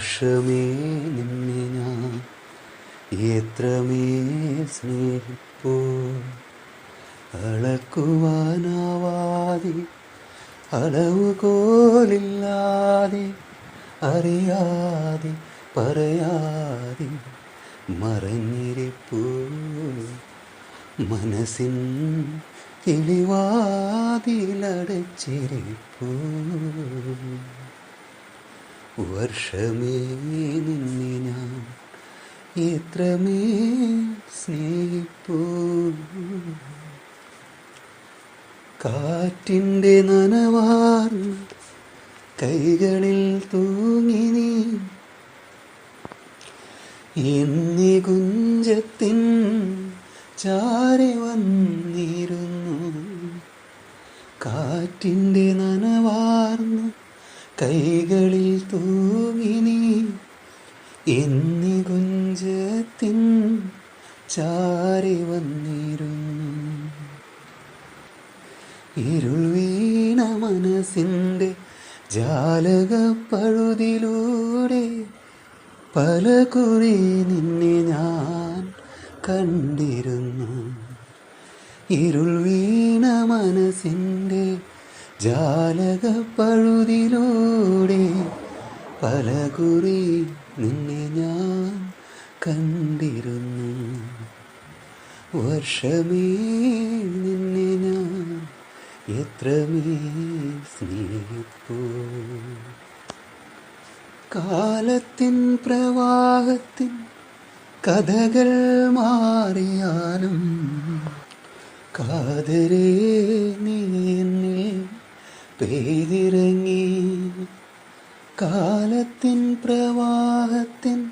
വർഷമേ നിന്നെ ഞാൻ എത്രമേൽ സ്നേഹിപ്പോ? അളക്കുവാനാവാതെ അളവുകോലില്ലാതെ അറിയാതെ പറയാതെ മറഞ്ഞിരിപ്പോ? മനസ്സിൻ കിളിവാതിലടച്ചിരിപ്പൂ? വർഷമേ നിന്നെ ഞാൻ സ്നേഹിപ്പൂ. കാറ്റിന്റെ നനവാർ കൈകളിൽ തൂങ്ങി നീ. എന്നീ കുഞ്ചത്തിൻ ചാരി വന്നിരുന്നു. കാറ്റിന്റെ നനവാർന്ന കൈകളിൽ തൂങ്ങിനി എന്നീ കുഞ്ചത്തിൻ ചാരി വന്നിരുന്നു ഇരുൾ വീണ മനസ്സിന്റെ ജാലകപ്പഴുതിലൂടെ പല കുറി നിന്നെ ഞാൻ കണ്ടിരുന്നു. ഇരുൾ വീണ മനസ്സിന്റെ ജാലകപ്പഴുതിലൂടെ പല കുറി നിന്നെ ഞാൻ കണ്ടിരുന്നു. വർഷമേ നിന്നെ ഞാൻ എത്രമേ സ്നേഹിപ്പു. കാലത്തിൻ പ്രവാഹത്തിൻ കഥകൾ മാറിയാലും കാതരേ പെയ്തിറങ്ങി. കാലത്തിൻ പ്രവാഹത്തിൻ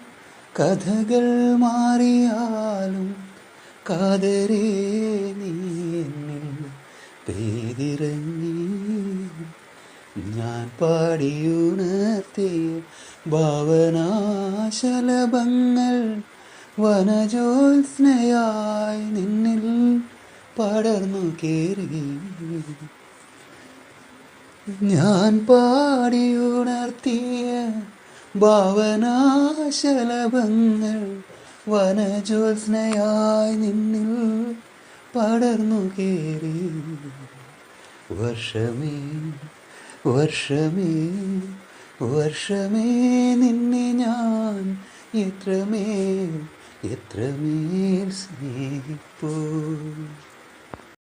കഥകൾ മാറിയാലും കാതരേ നീ എന്നിൽ ഞാൻ പാടിയുണർത്തിയ ഭാവനാശലഭങ്ങൾ വനജോത്സ്നയായി നിന്നിൽ പടർന്നു കേറി. ഞാൻ പാടിയുണർത്തിയ ഭാവനാശലഭങ്ങൾ വനജോത്സ്നയായി നിന്നിൽ പടർന്നു കേറി. വർഷമേ വർഷമേ വർഷമേ നിന്നെ ഞാൻ എത്രമേൽ എത്രമേൽ സ്നേഹിപ്പൂ.